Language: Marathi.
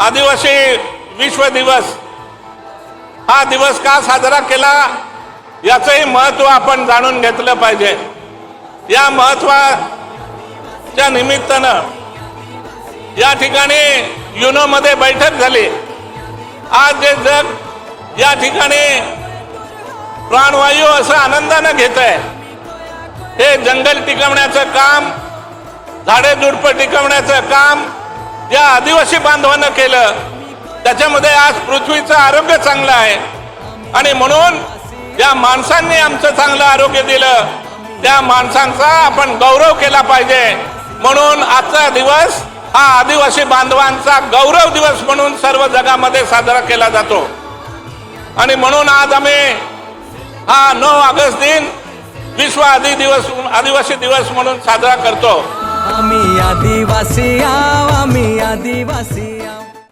आदिवासी विश्व दिवस. हा दिवस का साजरा केला याचंही महत्त्व आपण जाणून घेतलं पाहिजे. या महत्त्वाच्या निमित्तानं या ठिकाणी युनोमध्ये बैठक झाली. आज जे जग या ठिकाणी प्राणवायू असं आनंदानं घेत आहे हे जंगल टिकवण्याचं काम झाडे झुडपं टिकवण्याचं काम ज्या आदिवासी बांधवानं केलं. त्याच्यामध्ये आज पृथ्वीचं आरोग्य चांगलं आहे. आणि म्हणून ज्या माणसांनी आमचं चांगलं आरोग्य दिलं. त्या माणसांचा आपण गौरव केला पाहिजे. म्हणून आजचा दिवस हा आदिवासी बांधवांचा गौरव दिवस म्हणून सर्व जगामध्ये साजरा केला जातो. आणि म्हणून आज आम्ही हा नऊ ऑगस्ट दिन विश्व आदि दिवस आदिवासी दिवस म्हणून साजरा करतो. आम्ही आदिवासी आव आम्ही आदिवासी